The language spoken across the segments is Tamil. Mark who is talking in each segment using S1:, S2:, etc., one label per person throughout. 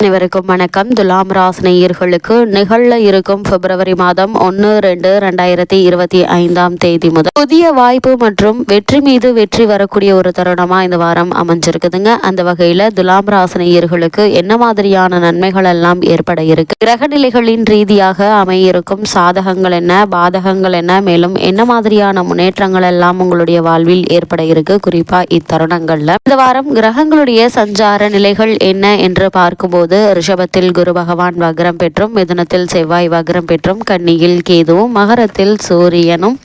S1: அனைவருக்கும் வணக்கம். துலாம் ராசினியர்களுக்கு நிகழ இருக்கும் பிப்ரவரி மாதம் ஒன்று ரெண்டு ரெண்டாயிரத்தி இருபத்தி ஐந்தாம் தேதி முதல் புதிய வாய்ப்பு மற்றும் வெற்றி மீது வெற்றி வரக்கூடிய ஒரு தருணமா இந்த வாரம் அமைஞ்சிருக்குதுங்க. அந்த வகையில துலாம் ராசினியர்களுக்கு என்ன மாதிரியான நன்மைகள் எல்லாம் ஏற்பட இருக்கு? கிரகநிலைகளின் ரீதியாக அமையிருக்கும் சாதகங்கள் என்ன பாதகங்கள் என்ன மேலும் என்ன மாதிரியான முன்னேற்றங்கள் எல்லாம் உங்களுடைய வாழ்வில் ஏற்பட இருக்கு? குறிப்பா இத்தருணங்கள்ல. இந்த வாரம் கிரகங்களுடைய சஞ்சார நிலைகள் என்ன என்று பார்க்கும்போது அதாவது ரிஷபத்தில் குரு பகவான் வக்ரம் பெற்றும் மிதுனத்தில் செவ்வாய் வக்ரம் பெற்றும் கன்னியில் கேதுவும் மகரத்தில் சூரியனும்.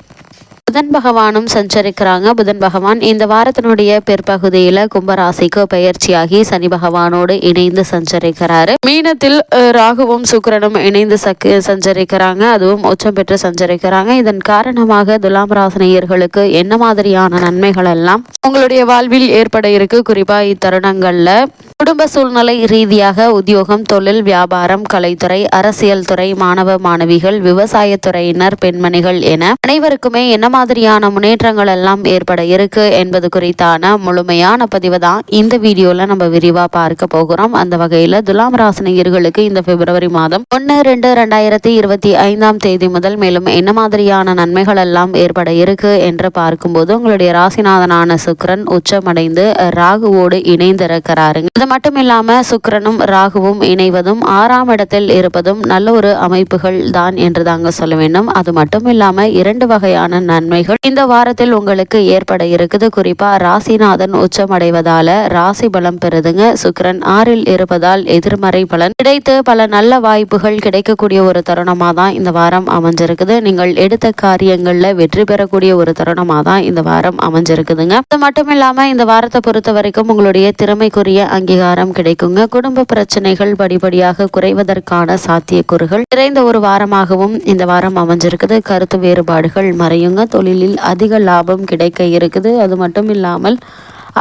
S1: புதன் பகவானும் சஞ்சரிக்கிறாங்க. புதன் பகவான் இந்த வாரத்தினுடைய பிற்பகுதியில கும்பராசிக்கு பயிற்சியாகி சனி பகவானோடு இணைந்து சஞ்சரிக்கிறாரு. மீனத்தில் ராகுவும் சுக்கரனும் இணைந்து சக்கு சஞ்சரிக்கிறாங்க. அதுவும் உச்சம் பெற்று சஞ்சரிக்கிறாங்க. இதன் காரணமாக துலாம் ராசினியர்களுக்கு என்ன மாதிரியான நன்மைகள் எல்லாம் உங்களுடைய வாழ்வில் ஏற்பட இருக்கு? குறிப்பா இத்தருணங்கள்ல குடும்ப சூழ்நிலை ரீதியாக உத்தியோகம் தொழில் வியாபாரம் கலைத்துறை அரசியல் துறை மாணவ மாணவிகள் விவசாயத்துறையினர் பெண்மணிகள் என அனைவருக்குமே என்ன மாதிரியான முன்னேற்றங்கள் எல்லாம் ஏற்பட இருக்கு என்பது குறித்தான முழுமையான பதிவு தான் இந்த வீடியோல நம்ம விரிவா பார்க்க போகிறோம். அந்த வகையில துலாம் ராசினியர்களுக்கு இந்த பிப்ரவரி மாதம் ஒன்று ரெண்டு ரெண்டாயிரத்தி இருபத்தி ஐந்தாம் தேதி முதல் மேலும் என்ன மாதிரியான நன்மைகள் எல்லாம் ஏற்பட இருக்கு என்று பார்க்கும்போது உங்களுடைய ராசிநாதனான சுக்ரன் உச்சமடைந்து ராகுவோடு இணைந்திருக்கிறாருங்க. அது மட்டும் இல்லாமல் சுக்கரனும் ராகுவும் இணைவதும் ஆறாம் இடத்தில் இருப்பதும் நல்ல ஒரு அமைப்புகள் தான் என்று தாங்க சொல்ல வேண்டும். அது மட்டும் இல்லாமல் இரண்டு வகையான நன்மைகள் இந்த வாரத்தில் உங்களுக்கு ஏற்பட இருக்குது. குறிப்பா ராசிநாதன் உச்சமடைவதால ராசி பலம் பெறுதுங்க. சுக்கரன் ஆறில் இருப்பதால் எதிர்மறை பலன். கிடைத்து பல நல்ல வாய்ப்புகள் கிடைக்கக்கூடிய ஒரு தருணமா தான் இந்த வாரம் அமைஞ்சிருக்குது. நீங்கள் எடுத்த காரியங்கள்ல வெற்றி பெறக்கூடிய ஒரு தருணமா தான் இந்த வாரம் அமைஞ்சிருக்குதுங்க. அது மட்டும் இல்லாம இந்த வாரத்தை பொறுத்த வரைக்கும் உங்களுடைய திறமைக்குரிய அங்கே அதிகாரம் கிடைக்குங்க. குடும்ப பிரச்சனைகள் படிப்படியாக குறைவதற்கான சாத்தியக்கூறுகள். நிறைந்த ஒரு வாரமாகவும் இந்த வாரம் அமைஞ்சிருக்குது. கருத்து வேறுபாடுகள் மறையுங்க. தொழிலில் அதிக லாபம் கிடைக்க இருக்குது. அது மட்டும் இல்லாமல்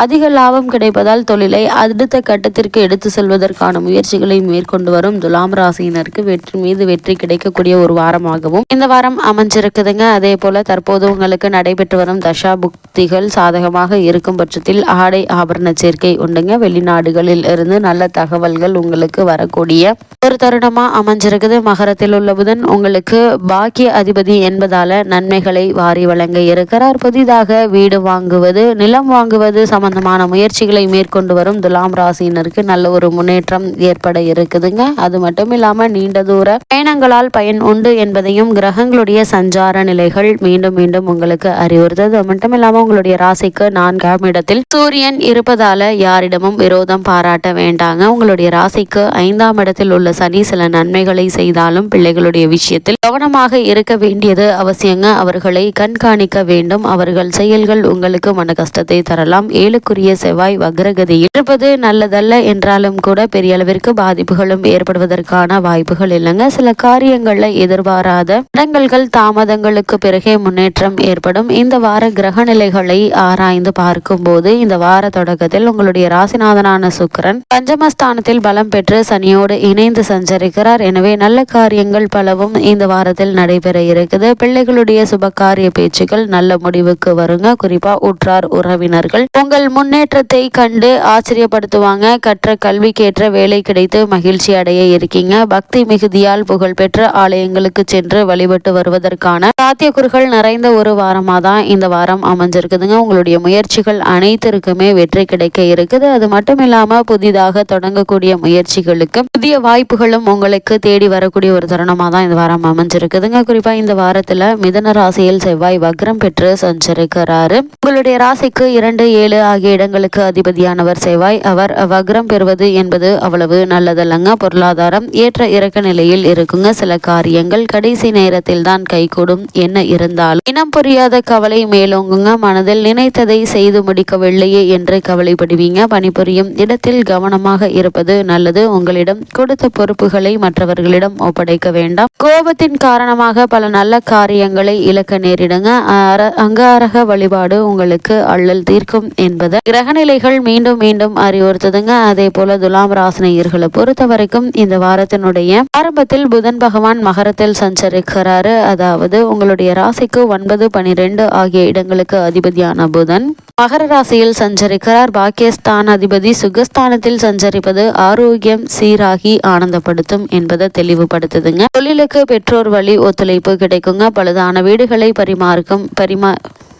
S1: அதிக லாபம் கிடைப்பதால் தொழிலை அடுத்த கட்டத்திற்கு எடுத்து செல்வதற்கான முயற்சிகளை மேற்கொண்டு வரும் துலாம் ராசியினருக்கு வெற்றி மீது வெற்றி கிடைக்கக்கூடிய ஒரு வாரமாகவும் இந்த வாரம் அமைஞ்சிருக்குதுங்க. அதே போல தற்போது உங்களுக்கு நடைபெற்று வரும் தசா புக்திகள் சாதகமாக இருக்கும் பட்சத்தில் ஆடை ஆபரண சேர்க்கை உண்டுங்க. வெளிநாடுகளில் இருந்து நல்ல தகவல்கள் உங்களுக்கு வரக்கூடிய ஒரு தருணமா அமைஞ்சிருக்குது. மகரத்தில் உள்ள புதன் உங்களுக்கு பாக்கிய அதிபதி என்பதால நன்மைகளை வாரி வழங்க இருக்கிறார். புதிதாக வீடு வாங்குவது நிலம் வாங்குவது சம்பந்தமான முயற்சிகளை மேற்கொண்டு வரும் துலாம் ராசியினருக்கு நல்ல ஒரு முன்னேற்றம் ஏற்பட இருக்குதுங்க. அது மட்டும் இல்லாம நீண்ட தூர பயணங்களால் பயன் உண்டு என்பதையும் கிரகங்களுடைய சஞ்சார நிலைகள் மீண்டும் மீண்டும் உங்களுக்கு அறிவுறுத்தது. அது மட்டும் இல்லாம உங்களுடைய ராசிக்கு நான்காம் இடத்தில் சூரியன் இருப்பதால யாரிடமும் விரோதம் பாராட்ட வேண்டாங்க. உங்களுடைய ராசிக்கு ஐந்தாம் இடத்தில் உள்ள சனி சில நன்மைகளை செய்தாலும் பிள்ளைகளுடைய விஷயத்தில் கவனமாக இருக்க வேண்டியது அவசியங்க. அவர்களை கண்காணிக்க வேண்டும். அவர்கள் செயல்கள் உங்களுக்கு மன கஷ்டத்தை தரலாம். ஏழு ஏழுக்குரிய செவ்வாய் வக்ரகதியில் இருப்பது நல்லதல்ல என்றாலும் கூட பெரிய அளவிற்கு பாதிப்புகளும் ஏற்படுவதற்கான வாய்ப்புகள் இல்லைங்க. சில காரியங்கள்ல எதிர்பாராத இடங்கள்கள் தாமதங்களுக்கு பிறகே முன்னேற்றம் ஏற்படும். இந்த வார கிரக நிலைகளை ஆராய்ந்து பார்க்கும்போது இந்த வார தொடக்கத்தில் உங்களுடைய ராசிநாதனான சுக்கிரன் பஞ்சமஸ்தானத்தில் பலம் பெற்று சனியோடு இணைந்து சஞ்சரிக்கிறார். எனவே நல்ல காரியங்கள் பலவும் இந்த வாரத்தில் நடைபெற இருக்குது. பிள்ளைகளுடைய சுபகாரிய பேச்சுக்கள் நல்ல முடிவுக்கு வருங்க. குறிப்பா உற்றார் உறவினர்கள் உங்கள் முன்னேற்றத்தை கண்டு ஆச்சரியப்படுத்துவாங்க. கற்ற கல்விக்கேற்ற வேலை கிடைத்து மகிழ்ச்சி அடைய இருக்கீங்க. பக்தி மிகுதியால் புகழ்பெற்ற ஆலயங்களுக்கு சென்று வழிபட்டு வருவதற்கான சாத்தியக்கூறுகள் நிறைந்த ஒரு வாரமாக தான் இந்த வாரம் அமைஞ்சிருக்குதுங்க. உங்களுடைய முயற்சிகள் அனைத்திற்குமே வெற்றி கிடைக்க இருக்குது. அது மட்டும் இல்லாமல் புதிதாக தொடங்கக்கூடிய முயற்சிகளுக்கு புதிய வாய்ப்புகளும் உங்களுக்கு தேடி வரக்கூடிய ஒரு தருணமாக தான் இந்த வாரம் அமைஞ்சிருக்குதுங்க. குறிப்பாக இந்த வாரத்தில் மிதன ராசியில் செவ்வாய் வக்ரம் பெற்று சஞ்சரிக்கிறாரு. உங்களுடைய ராசிக்கு இரண்டு ஏழு ஆகிய இடங்களுக்கு அதிபதியானவர் செவ்வாய். அவர் வக்ரம் பெறுவது என்பது அவ்வளவு நல்லதல்லங்க. பொருளாதாரம் ஏற்ற இறக்க நிலையில் இருக்குங்க. சில காரியங்கள் கடைசி நேரத்தில் தான் கைகூடும். என்ன இருந்தாலும் இனம் புரியாத கவலை மேலோங்குங்க. மனதில் நினைத்ததை செய்து முடிக்கவில்லையே என்று கவலைப்படுவீங்க. பணிபுரியும் இடத்தில் கவனமாக இருப்பது நல்லது. உங்களிடம் கொடுத்த பொறுப்புகளை மற்றவர்களிடம் ஒப்படைக்க வேண்டாம். கோபத்தின் காரணமாக பல நல்ல காரியங்களை இழக்க நேரிடுங்க. அர- அங்காரக வழிபாடு உங்களுக்கு அள்ளல் தீர்க்கும் என்று என்பதை கிரகநிலைகள் மீண்டும் மீண்டும் அறிவுறுத்துதுங்க. அதே போல துலாம் ராசினியர்களை பொறுத்த வரைக்கும் இந்த வாரத்தினுடைய ஆரம்பத்தில் புதன் பகவான் மகரத்தில் சஞ்சரிக்கிறாரு. அதாவது உங்களுடைய ராசிக்கு ஒன்பது பனிரெண்டு ஆகிய இடங்களுக்கு அதிபதியான புதன் மகர ராசியில் சஞ்சரிக்கிறார். பாக்கியஸ்தான் அதிபதி சுகஸ்தானத்தில் சஞ்சரிப்பது ஆரோக்கியம் சீராகி ஆனந்தப்படுத்தும் என்பதை தெளிவுபடுத்துதுங்க. தொழிலுக்கு பெற்றோர் வழி ஒத்துழைப்பு கிடைக்குங்க. பழுதான வீடுகளை பரிமாறுக்கும் பரிமா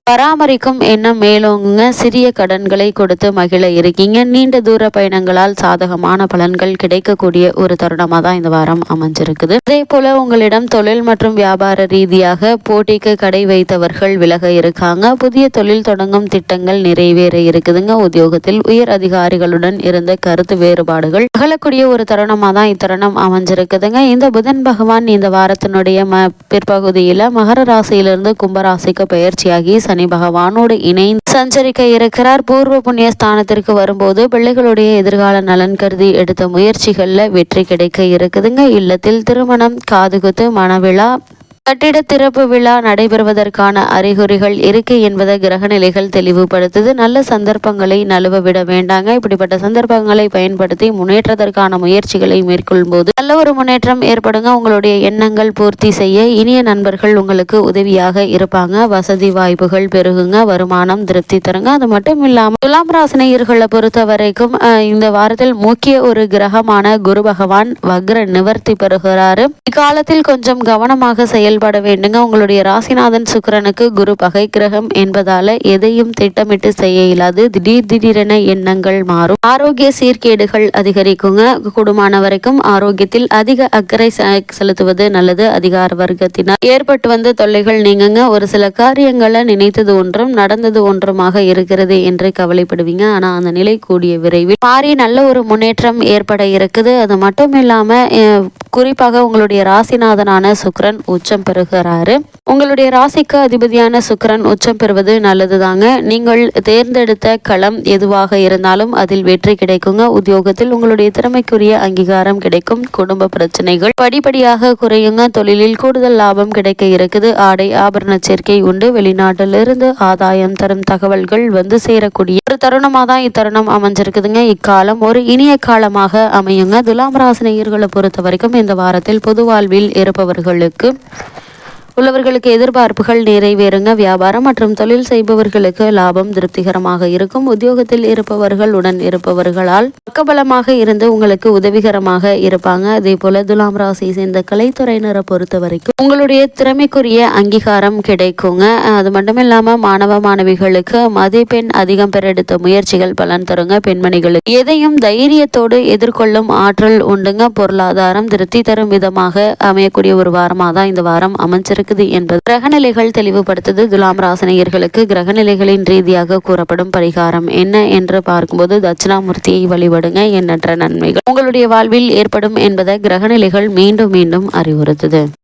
S1: பராமரிக்கும் எண்ணம் மேலோங்குங்க. சிறிய கடன்களை கொடுத்து மகிழ இருக்கீங்க. நீண்ட தூர பயணங்களால் சாதகமான பலன்கள் கிடைக்கக்கூடிய ஒரு தருணமாக தான் இந்த வாரம் அமைஞ்சிருக்குது. அதே போல உங்களிடம் தொழில் மற்றும் வியாபார ரீதியாக போட்டிக்கு கடை வைத்தவர்கள் விலக இருக்காங்க. புதிய தொழில் தொடங்கும் திட்டங்கள் நிறைவேற இருக்குதுங்க. உத்தியோகத்தில் உயர் அதிகாரிகளுடன் இருந்த கருத்து வேறுபாடுகள் அகலக்கூடிய ஒரு தருணமாக தான் இத்தருணம் அமைஞ்சிருக்குதுங்க. இந்த புதன் பகவான் இந்த வாரத்தினுடைய ம பிற்பகுதியில் மகர ராசியிலிருந்து கும்பராசிக்கு பயிற்சியாகி சனி பகவானோடு இணைந்து சஞ்சரிக்க இருக்கிறார். பூர்வ புண்ணிய ஸ்தானத்திற்கு வரும்போது பிள்ளைகளுடைய எதிர்கால நலன் கருதி எடுத்த முயற்சிகள்ல வெற்றி கிடைக்க இருக்குதுங்க. இல்லத்தில் திருமணம் காதுகுத்து மனவிழா கட்டிட திறப்பு விழா நடைபெறுவதற்கான அறிகுறிகள் இருக்கு என்பதை கிரகநிலைகள் தெளிவுபடுத்துது. நல்ல சந்தர்ப்பங்களை நழுவ விட வேண்டாங்க. இப்படிப்பட்ட சந்தர்ப்பங்களை பயன்படுத்தி முன்னேற்றத்திற்கான முயற்சிகளை மேற்கொள்ளும் போது நல்ல ஒரு முன்னேற்றம் ஏற்படுங்க. உங்களுடைய எண்ணங்கள் பூர்த்தி செய்ய இனிய நண்பர்கள் உங்களுக்கு உதவியாக இருப்பாங்க. வசதி வாய்ப்புகள் பெருகுங்க. வருமானம் திருப்தி தருங்க. அது மட்டும் இல்லாமல் துலாம் ராசினியர்களை பொறுத்த வரைக்கும் இந்த வாரத்தில் முக்கிய ஒரு கிரகமான குரு பகவான் வக்ர நிவர்த்தி பெறுகிறாரு. இக்காலத்தில் கொஞ்சம் கவனமாக செயல் செயல்பட வேண்டுங்க. உங்களுடைய ராசிநாதன் சுக்கரனுக்கு குரு பகை கிரகம் என்பதால எதையும் திட்டமிட்டு செய்ய இயலாது. திடீர் திடீரென எண்ணங்கள் மாறும். ஆரோக்கிய சீர்கேடுகள் அதிகரிக்குங்க. குடும்பமான வரைக்கும் ஆரோக்கியத்தில் அதிக அக்கறை செலுத்துவது நல்லது. அதிகார வர்க்கத்தினர் ஏற்பட்டு வந்த தொல்லைகள் நீங்குங்க. ஒரு சில காரியங்களை நினைத்தது ஒன்றும் நடந்தது ஒன்றுமாக இருக்கிறது என்று கவலைப்படுவீங்க. ஆனா அந்த நிலை கூடிய விரைவில் மாறி நல்ல ஒரு முன்னேற்றம் ஏற்பட இருக்குது. அது மட்டும் இல்லாம குறிப்பாக உங்களுடைய ராசிநாதனான சுக்ரன் உச்சம் பெறுகிறாரு. உங்களுடைய ராசிக்கு அதிபதியான சுக்கரன் உச்சம் பெறுவது நல்லதுதாங்க. நீங்கள் தேர்ந்தெடுத்த களம் எதுவாக இருந்தாலும் அதில் வெற்றி கிடைக்குங்க. உத்தியோகத்தில் உங்களுடைய திறமைக்குரிய அங்கீகாரம் கிடைக்கும். குடும்ப பிரச்சனைகள் படிப்படியாக குறையுங்க. தொழிலில் கூடுதல் லாபம் கிடைக்க இருக்குது. ஆடை ஆபரண சேர்க்கை உண்டு. வெளிநாட்டிலிருந்து ஆதாயம் தரும் தகவல்கள் வந்து சேரக்கூடிய ஒரு தருணமாக தான் இத்தருணம் அமைஞ்சிருக்குதுங்க. இக்காலம் ஒரு இனிய காலமாக அமையுங்க. துலாம் ராசினியர்களை பொறுத்த வரைக்கும் இந்த வாரத்தில் பொது வாழ்வில் இருப்பவர்களுக்கு உள்ளவர்களுக்கு எதிர்பார்ப்புகள் நிறைவேறுங்க. வியாபாரம் மற்றும் தொழில் செய்பவர்களுக்கு லாபம் திருப்திகரமாக இருக்கும். உத்தியோகத்தில் இருப்பவர்கள் உடன் இருப்பவர்களால் பக்கபலமாக இருந்து உங்களுக்கு உதவிகரமாக இருப்பாங்க. அதே போல துலாம் ராசி சேர்ந்த கலைத்துறையினரை பொறுத்த வரைக்கும் உங்களுடைய திறமைக்குரிய அங்கீகாரம் கிடைக்குங்க. அது மட்டும் இல்லாம மாணவ மாணவிகளுக்கு மதிப்பெண் அதிகம் பெற எடுத்த முயற்சிகள் பலன் தருங்க. பெண்மணிகளுக்கு எதையும் தைரியத்தோடு எதிர்கொள்ளும் ஆற்றல் உண்டுங்க. பொருளாதாரம் திருப்தி தரும் விதமாக அமையக்கூடிய ஒரு வாரமாக தான் இந்த வாரம் அமைஞ்சிருக்கு. இருக்குது என்பது கிரகநிலைகள் தெளிவுபடுத்தது. துலாம் ராசனையர்களுக்கு கிரகநிலைகளின் ரீதியாக கூறப்படும் பரிகாரம் என்ன என்று பார்க்கும்போது தட்சிணாமூர்த்தியை வழிபடுங்க எண்ணற்ற நன்மைகள். உங்களுடைய வாழ்வில் ஏற்படும் என்பதை கிரகநிலைகள் மீண்டும் மீண்டும் அறிவுறுத்துது.